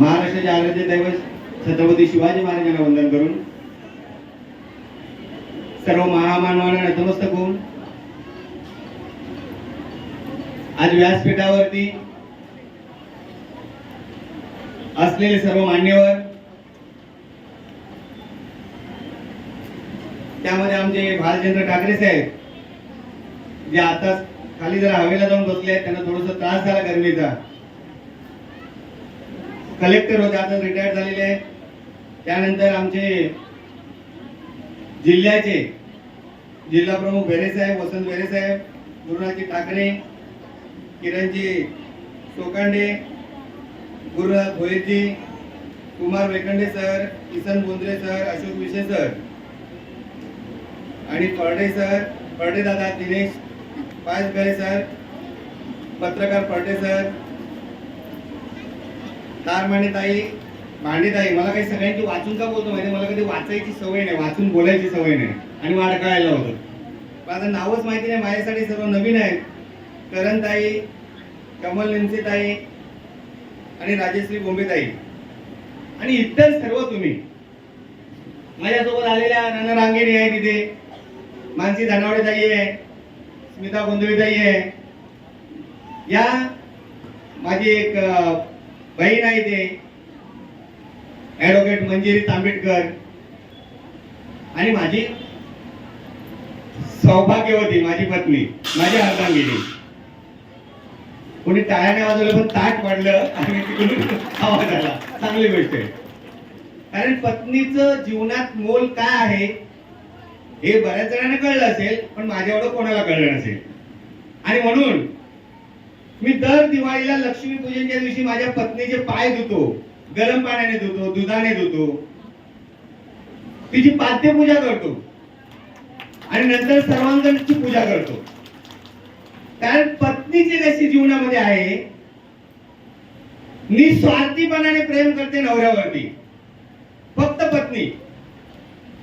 महाराष्ट्राचे आराध्य दैवत छत्रपती शिवाजी महाराजांना वंदन करून सर्व महामानवांना नतमस्तक होऊन आज व्यासपीठावरती असलेले सर्व मान्यवर त्यामध्ये आमचे भालचंद्र ठाकरे साहेब जे आता खाली जरा हवेला जाऊन बसले आहेत त्यांना थोडासा त्रास झाला गरमीचा. कलेक्टर होते आता रिटायर्ड झालेले आहेत. त्यानंतर आमचे जिल्ह्याचे जिल्हा प्रमुख भेरेसाहेब वसंत भेरेसाहेब गुरुनाथजी ठाकरे किरणजी Sokande Gurunath भोयेजी Kumar Wekande sir Kisan Bondre sir Ashok Vishe sir आणि फर्डे सर फर्डे दादा दिनेश पायसगरे सर पत्रकार फर्डे सर तार ताई भांडे ताई मला काही सगळ्यांची वाचून का बोलतो माहिती मला कधी वाचायची सवय नाही वाचून बोलायची सवय नाही. आणि वाट कळायला होतं माझं आता नावच माहिती नाही माझ्यासाठी सर्व नवीन आहे करण ताई कमल ताई आणि राजेश्री बोंबेताई आणि इतर सर्व तुम्ही. माझ्यासोबत आलेल्या नाना रांगेणी आहे तिथे. मानसी धनावडे ताई आहे. स्मिता गोंधळी ताई आहे. या माझी एक बहीण आहे ते. ऍडव्होकेट मंजिरी तांबेडकर. आणि माझी सौभाग्यवती माझी पत्नी माझी अर्धांगिनी. कोणी टाळ्याने वाजवलं पण ताट वाढलं आणि तिकडून आवाज आला. चांगली गोष्ट आहे. कारण पत्नीचं जीवनात मोल काय आहे हे बऱ्याच जणांना कळलं असेल पण माझ्या एवढं कोणाला कळलं नसेल. आणि म्हणून मी दर दिवाळीला लक्ष्मी पूजनच्या दिवशी माझ्या पत्नीचे पाय धुतो गरम पाण्याने धुतो दुधाने धुतो. तिची पाद्यपूजा करतो. आणि नंतर सर्वांगणची पूजा करतो. कारण पत्नीची कशी जीवनामध्ये आहे निस्वार्थीपणाने प्रेम करते नवऱ्यावरती. फक्त पत्नी.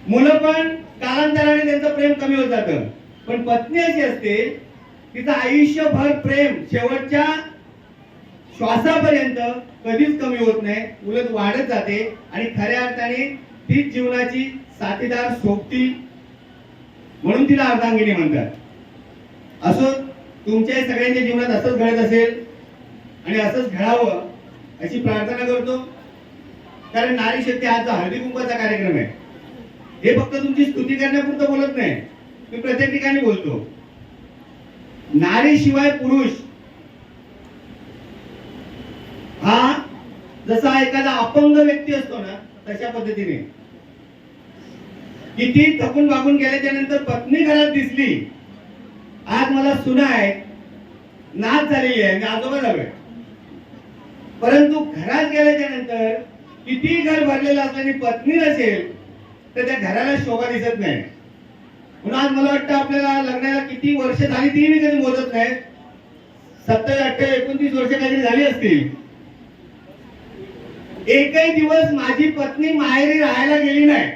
मुलं पण कालांतराने त्यांचं प्रेम कमी होत जातं. पण पत्नी अशी असते तिचं आयुष्यभर प्रेम शेवटच्या श्वासापर्यंत कधीच कमी होत नाही. उलट वाढत जाते आणि खऱ्या अर्थाने तीच जीवनाची साथीदार सोबती म्हणून तिला अर्धांगिनी म्हणतात. असो तुमच्या सगळ्यांच्या जीवनात असंच घडत असेल आणि असंच घडावं अशी प्रार्थना करतो. कारण नारी शक्ती आजचा हळदी कुंकाचा कार्यक्रम आहे हे फक्त तुमची स्तुती करण्यापुरतं बोलत नाही. मी प्रत्येक ठिकाणी बोलतो. नारी शिवाय पुरुष. हा जसा एखादा अपंग व्यक्ती असतो ना तशा पद्धतीने. किती थकून वागून गेल्याच्यानंतर पत्नी घरात दिसली. आज मला सुना आहे. नाच झालेली आहे. मी आजोबा झालोय परंतु घरात गेल्याच्यानंतर किती घर भरलेलं असल्याने पत्नी नसेल तर त्या घराला शोभा दिसत नाही. म्हणून आज मला वाटतं आपल्याला लग्नाला किती वर्ष झाली ती मी कधी मोजत नाही. सत्तर अठ्ठावीस एकोणतीस वर्ष काहीतरी झाली असतील. एकही दिवस माझी पत्नी माहेरी राहायला गेली नाही.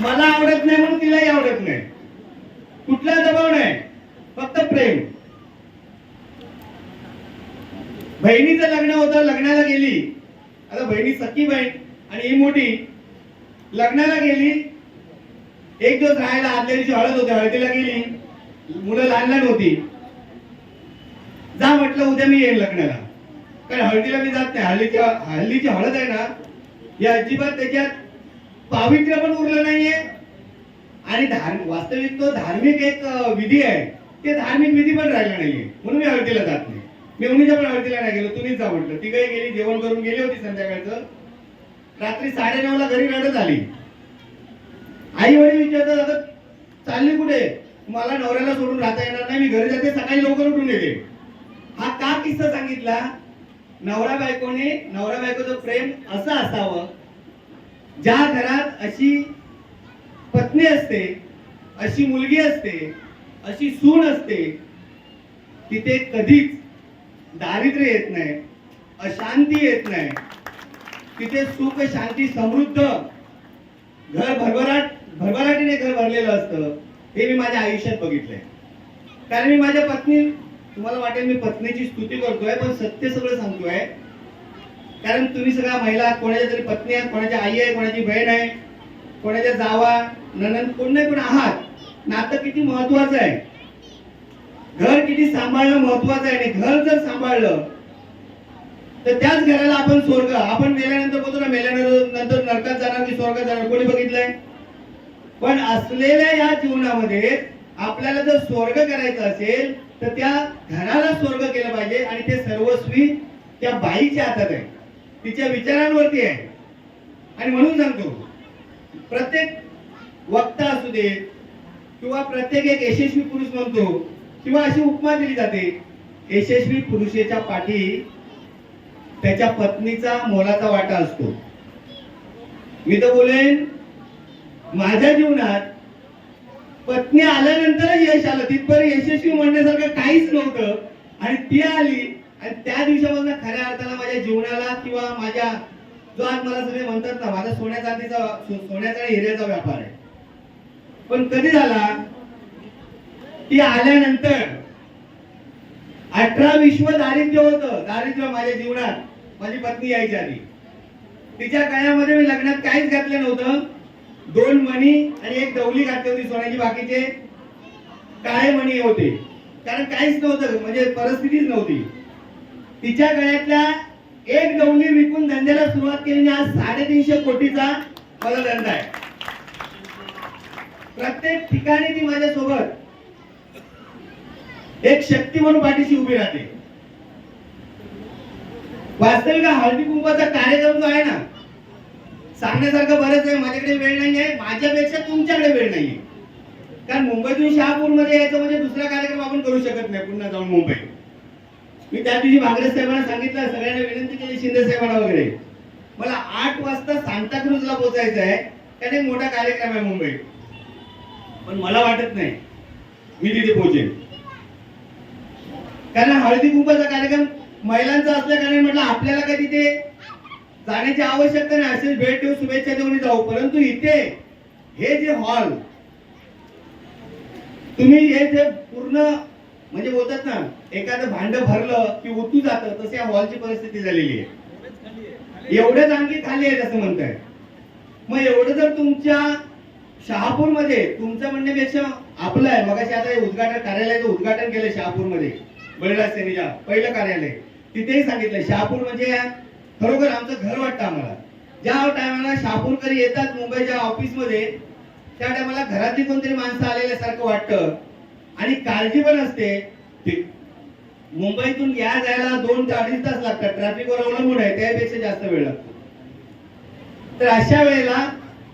मला आवडत नाही म्हणून तिलाही आवडत नाही. कुठला दबाव नाही. फक्त प्रेम. बहिणीचं लग्न होतं लग्नाला गेली. आता बहिणी सखी बहीण आणि ही मोठी. लग्नाला गेली एक दिवस राहायला आदल्या दिवशी हळद होती हळदीला गेली. मुलं लहान लहान होती. जा म्हटलं उद्या मी येईन लग्नाला. कारण हळदीला मी जात नाही. हल्लीची हल्लीची हळद आहे ना ही अजिबात त्याच्यात पावित्र्य पण उरलं नाहीये. आणि धार्मिक वास्तविक तो धार्मिक एक विधी आहे. ते धार्मिक विधी पण राहिला नाहीये. म्हणून मी हळदीला जात नाही. मी उन्हीच्या पण हळदीला नाही गेलो. तुम्हीच जा म्हटलं. ती गेली जेवण करून गेली होती संध्याकाळचं. रात्री साडे नऊला घरी रडत आली. आई वडील विचारतात आता चालली कुठे? मला नवऱ्याला सोडून राहता येणार नाही मी घरी जाते सकाळी लवकर उठून येते. हा का किस्सा सांगितला? नवरा बायकोने नवरा बायकोचं प्रेम असं असावं ज्या घरात अशी पत्नी असते अशी मुलगी असते अशी सून असते तिथे कधीच दारिद्र्य येत नाही अशांती येत नाही. तिथे सुख शांती समृद्ध घर भरभराट भरभराटीने घर भरलेलं असतं. हे मी माझ्या आयुष्यात बघितलंय. कारण मी माझ्या पत्नी तुम्हाला वाटेल मी पत्नीची स्तुती करतोय पण सत्य सगळं सांगतोय. कारण तुम्ही सगळ्या महिला कोणाच्या तरी पत्नी आहेत कोणाच्या आई आहे कोणाची बहीण आहे कोणाच्या जावा ननंद कोण नाही पण आहात. नातं किती महत्वाचं आहे. घर किती सांभाळणं महत्वाचं आहे. आणि घर जर सांभाळलं तर त्याच घराला आपण स्वर्ग आपण मेल्यानंतर बोलतो ना मेल्यानंतर नंतर नरकात जाणार की स्वर्गात जाणार. कोणी बघितलंय? पण असलेल्या या जीवनामध्ये आपल्याला जर स्वर्ग करायचं असेल तर त्या घराला स्वर्ग केलं पाहिजे आणि ते सर्वस्वी त्या बाईच्या हातात आहे. तिच्या विचारांवरती आहे. आणि म्हणून सांगतो प्रत्येक वक्ता असू दे किंवा प्रत्येक एक यशस्वी पुरुष म्हणतो किंवा अशी उपमा दिली जाते यशस्वी पुरुषेच्या पाठी त्याच्या पत्नीचा मोलाचा वाटा असतो. मी तर बोलेन माझ्या जीवनात पत्नी आल्यानंतरच यश आलं. तिथपर्यंत यशस्वी म्हणण्यासारखं काहीच नव्हतं. आणि ती आली आणि त्या दिवसापासून खऱ्या अर्थाला माझ्या जीवनाला किंवा माझ्या जो आज मला सगळे म्हणतात ना माझा सोन्या चांदीचा सोन्याचा आणि हिऱ्याचा व्यापार आहे. पण कधी झाला? ती आल्यानंतर. अठरा विश्व दारिद्र्य होतं. दारिद्र्य माझ्या जीवनात. माझी पत्नी यायची आली तिच्या काळामध्ये मी लग्नात काहीच घातलं नव्हतं. दोन मणी आणि एक दौली घातली होती सोन्याची बाकीचे. काळे मणी होते. कारण काहीच नव्हतं म्हणजे परिस्थितीच नव्हती. तिच्या गळ्यातल्या एक दौली विकून धंद्याला सुरुवात केली आज साडेतीनशे कोटीचा मला धंदा आहे. प्रत्येक ठिकाणी ती माझ्या सोबत एक शक्ती म्हणून पाठीशी उभी राहते. वास्तविक हळदी कुंभाचा कार्यक्रम जो आहे ना सांगण्यासारखं बरंच आहे माझ्याकडे वेळ नाही आहे माझ्यापेक्षा तुमच्याकडे वेळ नाही आहे कारण मुंबईतून शहापूरमध्ये यायचं म्हणजे दुसरा कार्यक्रम आपण करू शकत नाही पुन्हा जाऊन मुंबई. मी त्या दिवशी भागरे साहेबांना सांगितलं सगळ्यांना विनंती केली शिंदे साहेबांना वगैरे. मला आठ वाजता सांताक्रूजला पोचायचं आहे कारण एक मोठा कार्यक्रम आहे मुंबईत पण मला वाटत नाही मी तिथे पोहोचेन कारण हळदी कुंभाचा कार्यक्रम महिलांचा असल्या कारण म्हटलं आपल्याला काय तिथे जाण्याची आवश्यकता नाही. असेल भेट देऊ शुभेच्छा देऊन जाऊ. परंतु इथे हे जे हॉल तुम्ही हे जे पूर्ण म्हणजे बोलतात ना एखादं भांड भरलं की उतू जातं तसं या हॉलची परिस्थिती झालेली आहे. एवढंच आणखी खाली आहेत असं म्हणताय. मग एवढं जर तुमच्या शहापूरमध्ये तुमचं म्हणण्यापेक्षा आपलं आहे. मगाशी आता हे उद्घाटन कार्यालयाचं उद्घाटन केलं शहापूरमध्ये. बळीराज सेनेच्या पहिलं कार्यालय. तिथेही सांगितलं. शहापूर म्हणजे खरोखर आमचं घर वाटतं आम्हाला. ज्या टायमाला शहापूरकरी येतात मुंबईच्या ऑफिसमध्ये त्या टायमाला घरातली कोणतरी माणसं आलेल्यासारखं वाटतं. आणि काळजी पण असते. मुंबईतून या जायला दोन ते अडीच तास लागतात. ट्रॅफिकवर अवलंबून आहे त्यापेक्षा जास्त वेळ लागतो. तर अशा वेळेला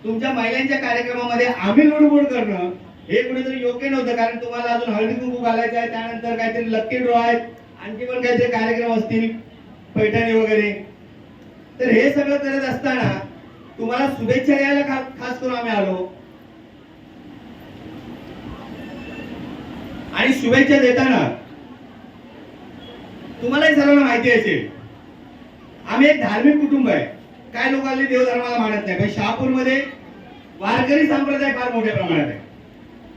तुमच्या महिलांच्या कार्यक्रमामध्ये आम्ही लुडबुड करणं हे कुठेतरी योग्य नव्हतं. कारण तुम्हाला अजून हळदी कुंकू घालायचं आहे त्यानंतर काहीतरी लक्की ड्रॉ आहेत आणखी पण काहीतरी कार्यक्रम असतील पैठणी वगैरे. तर हे सगळं करत असताना तुम्हाला शुभेच्छा द्यायला खा- खास करून आम्ही आलो. आणि शुभेच्छा देताना तुम्हालाही सर्वांना माहिती असेल आम्ही एक धार्मिक कुटुंब आहे. काय लोक आले देवधर्माला मानत नाही. पण शहापूरमध्ये वारकरी संप्रदाय फार मोठ्या प्रमाणात आहे.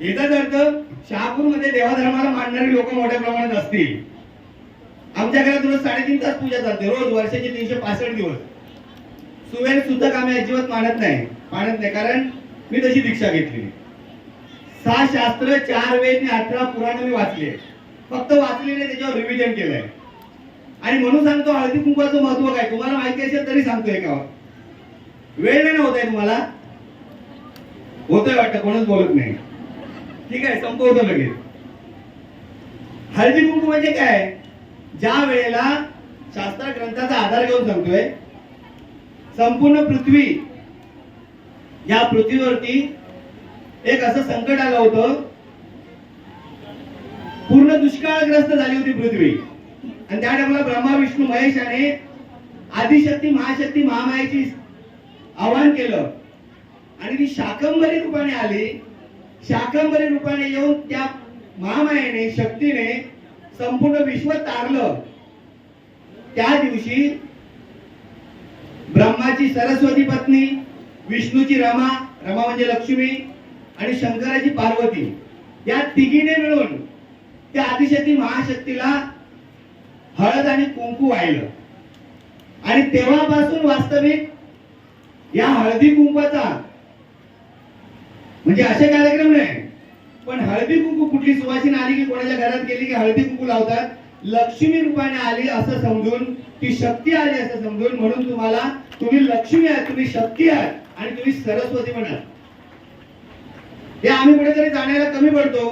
याचाच अर्थ शहापूरमध्ये देवाधर्माला मानणारी लोक मोठ्या प्रमाणात असतील. आमच्या घरात रोज साडेतीन तास पूजा चालते. रोज वर्षाचे तीनशे पासष्ट दिवस. सुवेर सुद्धा आम्ही अजिबात मानत नाही. मानत नाही. कारण मी तशी दीक्षा घेतली सहा शास्त्र चार वेद आणि अठरा पुराण मी वाचले फक्त वाचले नाही त्याच्यावर रिव्हिजन केलंय. आणि म्हणून सांगतो हळदी कुंकवाचं महत्त्व काय? तुम्हाला माहिती असेल तरी सांगतो का वेळ नाही ना होत आहे तुम्हाला? होतोय वाटतं कोणच बोलत नाही. ठीक आहे संपवतो लगेच. हळदी कुंकू म्हणजे काय? ज्या वेळेला शास्त्र ग्रंथाचा आधार घेऊन सांगतोय संपूर्ण पृथ्वी या पृथ्वीवरती एक असं संकट आलं होतं. पूर्ण दुष्काळग्रस्त झाली होती पृथ्वी. आणि त्या टायमाला ब्रह्मा विष्णू महेश याने आदिशक्ती महाशक्ती महामायाची आवाहन केलं. आणि ती शाकंभरी रूपाने आली. शाकंभरी रूपाने येऊन त्या महामायाने शक्तीने संपूर्ण विश्व तारलं. त्या दिवशी ब्रह्माची सरस्वती पत्नी विष्णूची रमा रमा म्हणजे लक्ष्मी आणि शंकराची पार्वती या तिघीने मिळून त्या आदिशक्ती महाशक्तीला हळद आणि कुंकू वाहिलं. आणि तेव्हापासून वास्तविक या हळदी कुंकवाचा म्हणजे असे कार्यक्रम नाही पण हळदी कुंकू कुठली सुवासिनी आली की कोणाच्या घरात गेली की हळदी कुंकू लावतात? लक्ष्मी रूपाने आली असं समजून ती शक्ती आली असं समजून म्हणून तुम्हाला तुम्ही लक्ष्मी आहात तुम्ही शक्ती आहात आणि तुम्ही सरस्वती पण आहात हे आम्ही कुठेतरी जाण्याला कमी पडतो.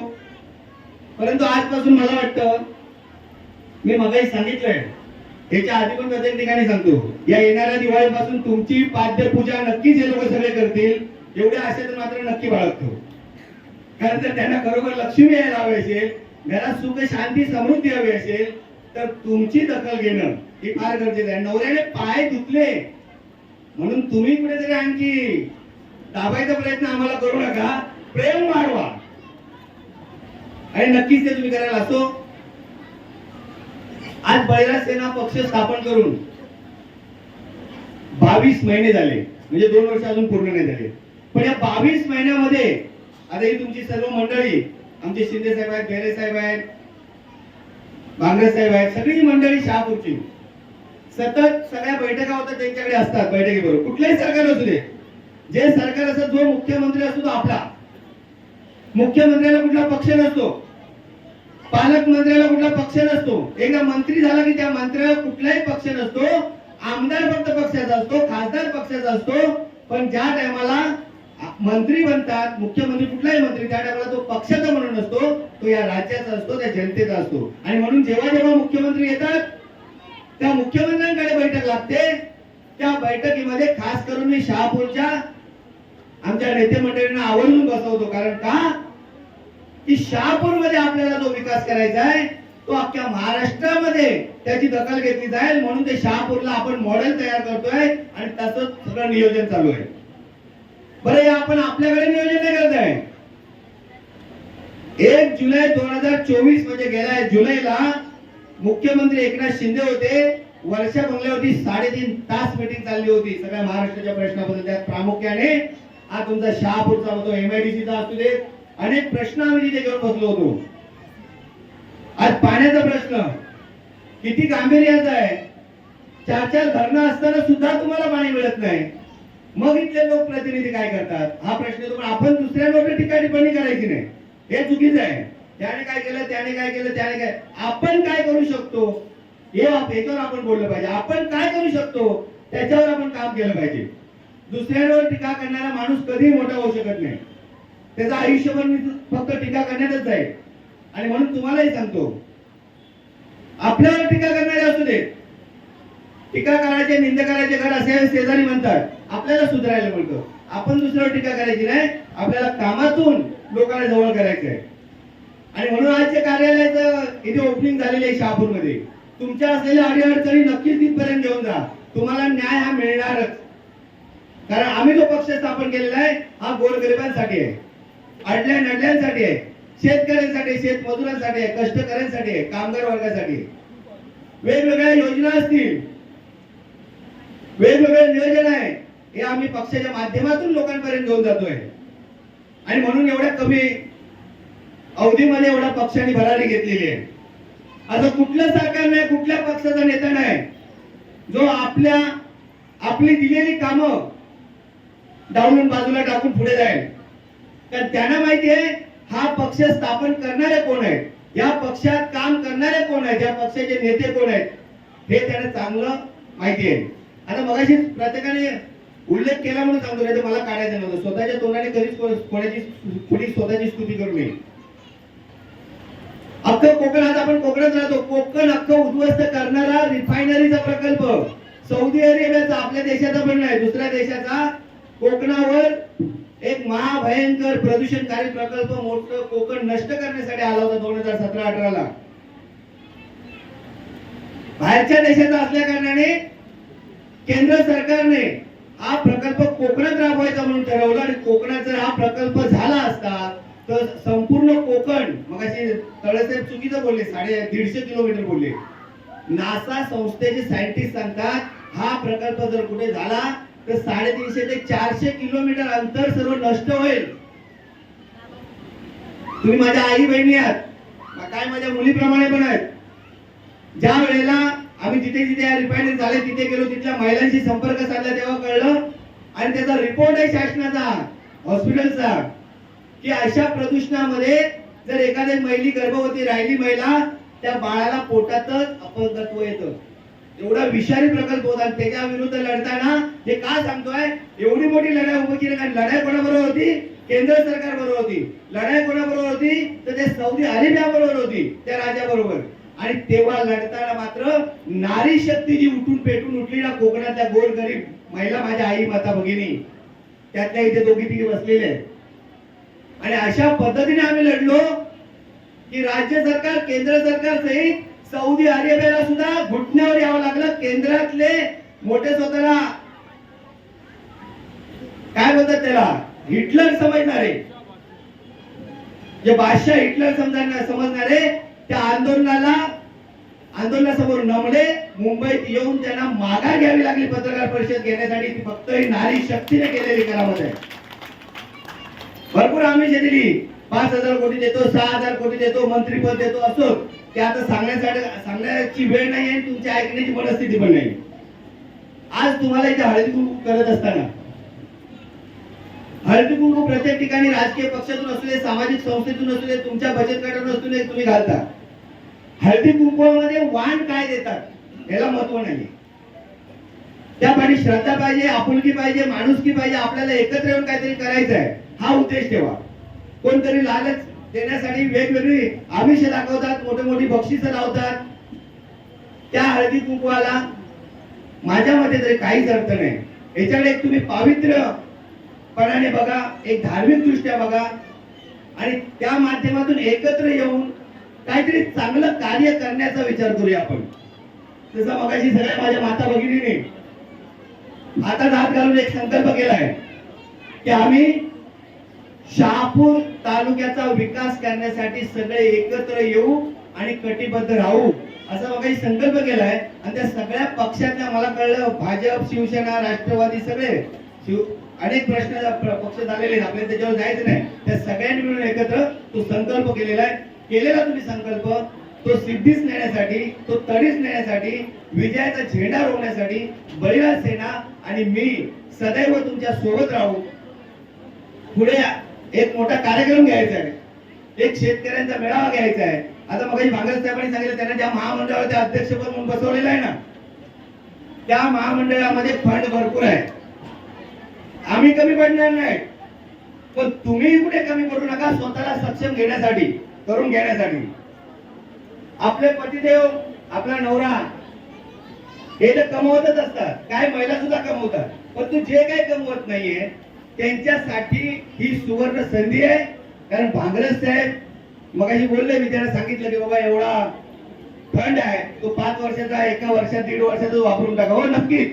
परंतु आजपासून मला वाटतं मी मगाही सांगितलंय याच्या आधी पण प्रत्येक ठिकाणी सांगतो या येणाऱ्या दिवाळीपासून तुमची पाद्यपूजा नक्कीच हे लोक सगळे करतील एवढ्या आशेत मात्र नक्की बाळगतो. कारण तर त्यांना खरोखर लक्ष्मी यायला हवी असेल घरात सुख शांती समृद्धी हवी असेल तर तुमची दखल घेणं हे फार गरजेचं आहे. नवऱ्याने पाय धुतले. म्हणून तुम्ही कुठेतरी आणखी दाबायचा प्रयत्न आम्हाला करू नका. प्रेम वाढवा. आणि नक्कीच ते तुम्ही करायला असो. आज बळीराज सेना पक्ष स्थापन करून बावीस महिने झाले. म्हणजे दोन वर्ष अजून पूर्ण नाही झाले. पण या बावीस महिन्यामध्ये आता ही तुमची सर्व मंडळी आमचे शिंदे साहेब आहेत बेरे साहेब आहेत बांगरे साहेब आहेत सगळी मंडळी शहापूरची. सतत सगळ्या बैठका होतात त्यांच्याकडे असतात बैठकीबरोबर. कुठलंही सरकार असू दे. जे सरकार असत जो मुख्यमंत्री असतो तो आपला. मुख्यमंत्र्याला कुठला पक्ष नसतो. पालकमंत्र्याला कुठला पक्ष नसतो. एकदा मंत्री झाला की त्या मंत्र्याला कुठलाही पक्ष नसतो. आमदार फक्त पक्षाचा असतो खासदार पक्षाचा असतो. पण ज्या टायमाला मंत्री बनतात मुख्यमंत्री कुठलाही मंत्री त्या टायमाला तो पक्षाचा म्हणून असतो तो या राज्याचा असतो त्या जनतेचा असतो. आणि म्हणून जेव्हा जेव्हा मुख्यमंत्री येतात त्या मुख्यमंत्र्यांकडे बैठक लागते. त्या बैठकीमध्ये खास करून मी शहापूरच्या आमच्या नेते मंडळींना आवर्जून बसवतो. कारण का? की शहापूरमध्ये आपल्याला जो विकास करायचा आहे तो अख्ख्या महाराष्ट्रामध्ये त्याची दखल घेतली जाईल. म्हणून ते शहापूरला आपण मॉडेल तयार करतोय आणि त्याचं सगळं नियोजन चालू आहे. आपण आपल्याकडे नियोजन नाही करत आहे. एक जुलै दोन हजार चोवीस म्हणजे गेल्या जुलैला मुख्यमंत्री एकनाथ शिंदे होते. वर्षा बंगल्यावरती साडेतीन तास मीटिंग चालली होती. सगळ्या महाराष्ट्राच्या प्रश्नाबद्दल त्यात प्रामुख्याने हा तुमचा शहापूरचा होतो एमआयडीसीचा असू दे. अनेक प्रश्न आम्ही तिथे घेऊन बसलो होतो. आज पाण्याचा प्रश्न. किती गांभीर्याचा आहे. चार चार धरणं असताना सुद्धा तुम्हाला पाणी मिळत नाही. मग इथले लोकप्रतिनिधी काय करतात? हा प्रश्न येतो पण आपण लोकांच्या टीका टिप्पणी करायची नाही. हे चुकीचं आहे. त्याने काय केलं त्याने काय केलं त्याने काय आपण काय करू शकतो? हे आप- याच्यावर आपण बोललं पाहिजे. आपण काय करू शकतो? त्याच्यावर आपण काम केलं पाहिजे. दुसऱ्यांवर टीका करणारा माणूस कधीही मोठा होऊ शकत नाही. त्याचं आयुष्यभर मी फक्त टीका करण्यातच जाईल. आणि म्हणून तुम्हालाही सांगतो आपल्यावर टीका करणारे असू दे टीका करायचे निंद करायचे घर असे शेजारी म्हणतात. आपल्याला सुधारायला म्हणतो आपण दुसऱ्यावर टीका करायची नाही. आपल्याला कामातून लोकांना जवळ करायचं आहे. आणि म्हणून आज जे कार्यालयाचं इथे ओपनिंग झालेली आहे शहापूरमध्ये. तुमच्या असलेल्या अडीअडचणी नक्कीच तिथपर्यंत घेऊन जा. तुम्हाला न्याय हा मिळणारच. कारण आम्ही जो पक्ष स्थापन केलेला आहे हा गोरगरिबांसाठी आहे. अडल्या नडल्यांसाठी आहे. शेतकऱ्यांसाठी शेतमजुरांसाठी आहे कष्टकऱ्यांसाठी आहे कामगार वर्गासाठी आहे. वेगवेगळ्या योजना असतील. वेगवेगळे नियोजन आहे. हे आम्ही पक्षाच्या माध्यमातून लोकांपर्यंत घेऊन जातोय. आणि म्हणून एवढ्या कमी अवधीमध्ये एवढ्या पक्षाने भरारी घेतलेली आहे. असं कुठलं सरकार नाही कुठल्या पक्षाचा नेता नाही जो आपल्या आपली दिलेली कामं डावलून बाजूला टाकून पुढे जाईल. तर त्यांना माहिती आहे हा पक्ष स्थापन करणारे कोण आहेत? या पक्षात काम करणारे कोण आहेत? या पक्षाचे नेते कोण आहेत? हे त्यांना चांगलं माहिती आहे. आता मगाशी प्रत्येकाने उल्लेख केला म्हणून सांगतो नाही तर मला काढायचं नव्हतं. स्वतःच्या तोंडाने कधीच कोणाची कुणी स्वतःची स्तुती करू नये. अख्खं कोकण आता आपण कोकणात राहतो. कोकण अख्खं उद्ध्वस्त करणारा रिफायनरीचा प्रकल्प. सौदी अरेबियाचा आपल्या देशाचा पण नाही दुसऱ्या देशाचा कोकणावर एक महाभयंकर प्रदूषणकारी प्रकल्प मोठं कोकण नष्ट करण्यासाठी आला होता दोन हजार सतरा अठराला. बाहेरच्या देशाचा असल्या कारणाने केंद्र सरकारने हा प्रकल्प कोकणात राबवायचा म्हणून ठरवलं आणि कोकणात जर हा प्रकल्प झाला असता तर संपूर्ण कोकण मग अशी तळेसाहेब चुकीचं बोलले साडे दीडशे किलोमीटर बोलले. नासा संस्थेचे सायंटिस्ट सांगतात हा प्रकल्प जर कुठे झाला तर साडेतीनशे ते चारशे किलोमीटर अंतर सर्व नष्ट होईल. तुम्ही माझ्या आई बहिणी आहात. काय माझ्या मुलीप्रमाणे पण आहेत. ज्या वेळेला आम्ही जिथे जिथे रिफायनरी झाले तिथे गेलो तिथल्या महिलांशी संपर्क साधला तेव्हा कळलं. आणि त्याचा रिपोर्ट आहे शासनाचा हॉस्पिटलचा की अशा प्रदूषणामध्ये जर एखादी महिली गर्भवती राहिली महिला त्या बाळाला पोटातच अपंगत्व येतं. एवढा विषारी प्रकल्प होता. त्याच्या विरुद्ध लढताना हे का सांगतोय? एवढी मोठी लढाई उभी केली कारण लढाई कोणाबरोबर होती? केंद्र सरकार बरोबर होती. लढाई कोणाबरोबर होती? तर ते सौदी अरेबिया बरोबर होती त्या राजाबरोबर. आणि तेव्हा लढताना मात्र नारी शक्ती जी उठून पेटून उठली ना कोकणातल्या गोर गरीब महिला माझ्या आई माता भगिनी त्यातल्या इथे दोघी तिघी बसलेले आहेत. आणि अशा पद्धतीने आम्ही लढलो की राज्य सरकार केंद्र सरकार सहित सौदी अरेबियाला सुद्धा घुटण्यावर यावं लागलं. केंद्रातले मोठे स्वतःला काय बोलतात त्याला? हिटलर समजणारे. जे बादशाह हिटलर समजणार समजणारे त्या आंदोलनाला आंदोलनासमोर नमले मुंबईत येऊन त्यांना माघार घ्यावी लागली पत्रकार परिषद घेण्यासाठी. ती फक्त ही नारी शक्तीने केलेली करामत आहे. भरपूर आम्ही दिली पाच हजार कोटी देतो सहा हजार कोटी देतो मंत्रीपद देतो असो. ते आता सांगण्यासाठी सांगण्याची वेळ नाही आहे तुमची ऐकण्याची मनस्थिती पण नाही. आज तुम्हाला इथे हळदी करत असताना हळदी कुंकू प्रत्येक ठिकाणी राजकीय पक्षातून असू दे सामाजिक संस्थेतून असू दे तुमच्या बचत गटातून असू दे तुम्ही घालता. हळदी कुंकवामध्ये वाण काय देतात याला महत्त्व नाही त्यापाठी श्रद्धा पाहिजे आपुलकी पाहिजे माणुसकी पाहिजे आपल्याला एकत्र येऊन काहीतरी करायचं आहे हा उद्देश ठेवा. कोणतरी लालच देण्यासाठी वेगवेगळी आमिष दाखवतात मोठी मोठी बक्षिसं लावतात. त्या हळदी कुंकवाला माझ्या मते तरी काहीच अर्थ नाही. याच्याकडे एक तुम्ही पणाने बघा एक धार्मिक दृष्ट्या बघा आणि त्या माध्यमातून एकत्र येऊन काहीतरी चांगलं कार्य करण्याचा विचार करूया आपण. जसं मगाशी सगळ्या माझ्या माता भगिनीने हातात हात घालून एक संकल्प केला आहे की आम्ही शहापूर तालुक्याचा विकास करण्यासाठी सगळे एकत्र येऊ आणि कटिबद्ध राहू असा मगाशी संकल्प केलाय. आणि त्या सगळ्या पक्षातल्या मला कळलं भाजप शिवसेना राष्ट्रवादी सगळे शिव अनेक प्रश्न पक्ष झालेले आहेत आपल्याला त्याच्यावर जायचं नाही. त्या सगळ्यांनी मिळून एकत्र तो संकल्प केलेला आहे. केलेला तुम्ही संकल्प तो सिद्धीच नेण्यासाठी तो तडीच नेण्यासाठी विजयाचा झेंडा रोवण्यासाठी बळीराज सेना आणि मी सदैव तुमच्यासोबत राहू. पुढे एक मोठा कार्यक्रम घ्यायचा आहे. एक शेतकऱ्यांचा मेळावा घ्यायचा आहे. आता मग भांगरे साहेबांनी सांगितलं त्यांना ज्या महामंडळाचे अध्यक्षपद म्हणून बसवलेलं आहे ना त्या महामंडळामध्ये फंड भरपूर आहे. आम्ही कमी पडणार नाही. पण तुम्ही कुठे कमी पडू नका स्वतःला सक्षम घेण्यासाठी करून घेण्यासाठी. आपले पतिदेव आपला नवरा हे तर कमवतच असतात. काय महिला सुद्धा कमवतात. पण तू जे काही कमवत नाहीये त्यांच्यासाठी ही सुवर्ण संधी आहे. कारण भांगरस साहेब मगाशी बोलले मी त्याला सांगितलं की बाबा एवढा फंड आहे. तो पाच वर्षाचा एका वर्षात दीड वर्षाचा वापरून टाका. हो नक्की.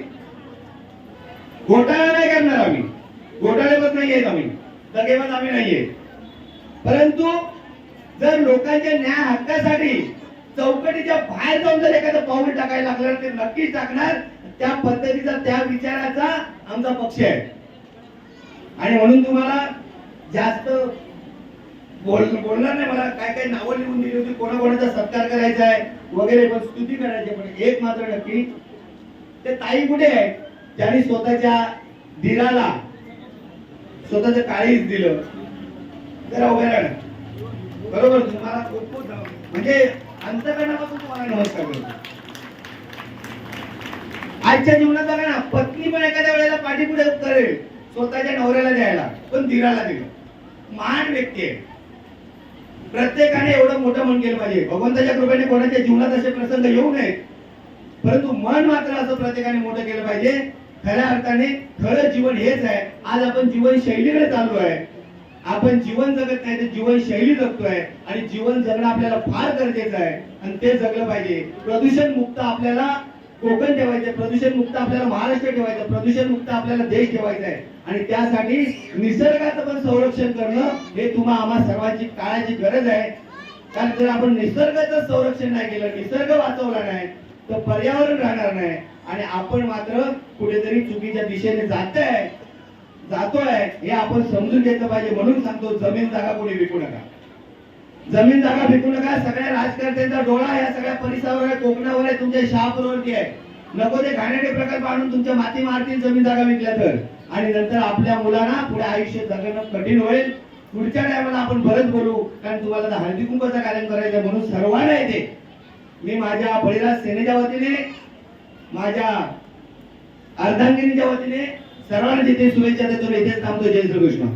घोटाळा नाही करणार आम्ही. घोटाळेवर नाही आहेत आम्ही दगेबाज आम्ही नाहीये. परंतु जर लोकांच्या न्याय हक्कासाठी चौकटीच्या बाहेर जाऊन जर एखादं पाऊल टाकायला लागलं ते नक्कीच टाकणार. त्या पद्धतीचा त्या विचाराचा आमचा पक्ष आहे. आणि म्हणून तुम्हाला जास्त बोल बोलणार नाही मला. काय काय नावं लिहून दिली होती कोणाकोणाचा सत्कार करायचा आहे वगैरे पण स्तुती करायची पण एक मात्र नक्की ते ताई कुठे आहे ज्यांनी स्वतःच्या दिराला स्वतःच काळीच दिलं. जरा उभे राहा. बरोबर तुम्हाला म्हणजे अंतकरणापासून तुम्हाला नमस्कार करतो. आजच्या जीवनात बघा ना पत्नी पण एखाद्या वेळेला पाठीपुढे करेल स्वतःच्या नवऱ्याला द्यायला पण धीराला दिलं. महान व्यक्ती आहे. प्रत्येकाने एवढं मोठं मन केलं पाहिजे. भगवंताच्या कृपेने कोणाच्या जीवनात असे प्रसंग येऊ नयेत. परंतु मन मात्र असं प्रत्येकाने मोठं केलं पाहिजे. खऱ्या अर्थाने खरं जीवन हेच आहे. आज आपण जीवनशैलीकडे चालू आहे. आपण जीवन जगत नाही तर जीवनशैली जगतोय. आणि जीवन जगणं आपल्याला फार गरजेचं आहे. आणि ते जगलं पाहिजे. प्रदूषण मुक्त आपल्याला कोकण ठेवायचं प्रदूषण मुक्त आपल्याला महाराष्ट्र ठेवायचं प्रदूषण मुक्त आपल्याला देश ठेवायचा आहे आणि त्यासाठी निसर्गाचं पण संरक्षण करणं हे तुम्हा आम्हा सर्वांची काळाची गरज आहे. कारण जर आपण निसर्गाचं संरक्षण नाही केलं निसर्ग वाचवला नाही तर पर्यावरण राहणार नाही. आणि आपण मात्र कुठेतरी चुकीच्या दिशेने जात आहे जातोय हे आपण समजून घेतलं पाहिजे म्हणून सांगतो जमीन जागा कोणी विकू नका. जमीन जागा विकू नका सगळ्या राजकारण्यांचा डोळा या सगळ्या परिसरावर आहे कोकणावर आहे तुमच्या शहापूरवरती आहे. नको ते घाणेरडे प्रकल्प आणून तुमच्या माती मारतील जमीन जागा विकल्या तर. आणि नंतर आपल्या मुलांना पुढे आयुष्य जगणं कठीण होईल. पुढच्या टायमाला आपण परत बोलू कारण तुम्हाला हळदी कुंकवाचा कार्यक्रम करायचा म्हणून सर्वांना येते. मी माझ्या बळीराज सेनेच्या वतीने माझ्या अर्धांगिनीच्या वतीने सर्वांना जिथे शुभेच्छा देतो इथेच थांबतो. जय श्रीकृष्ण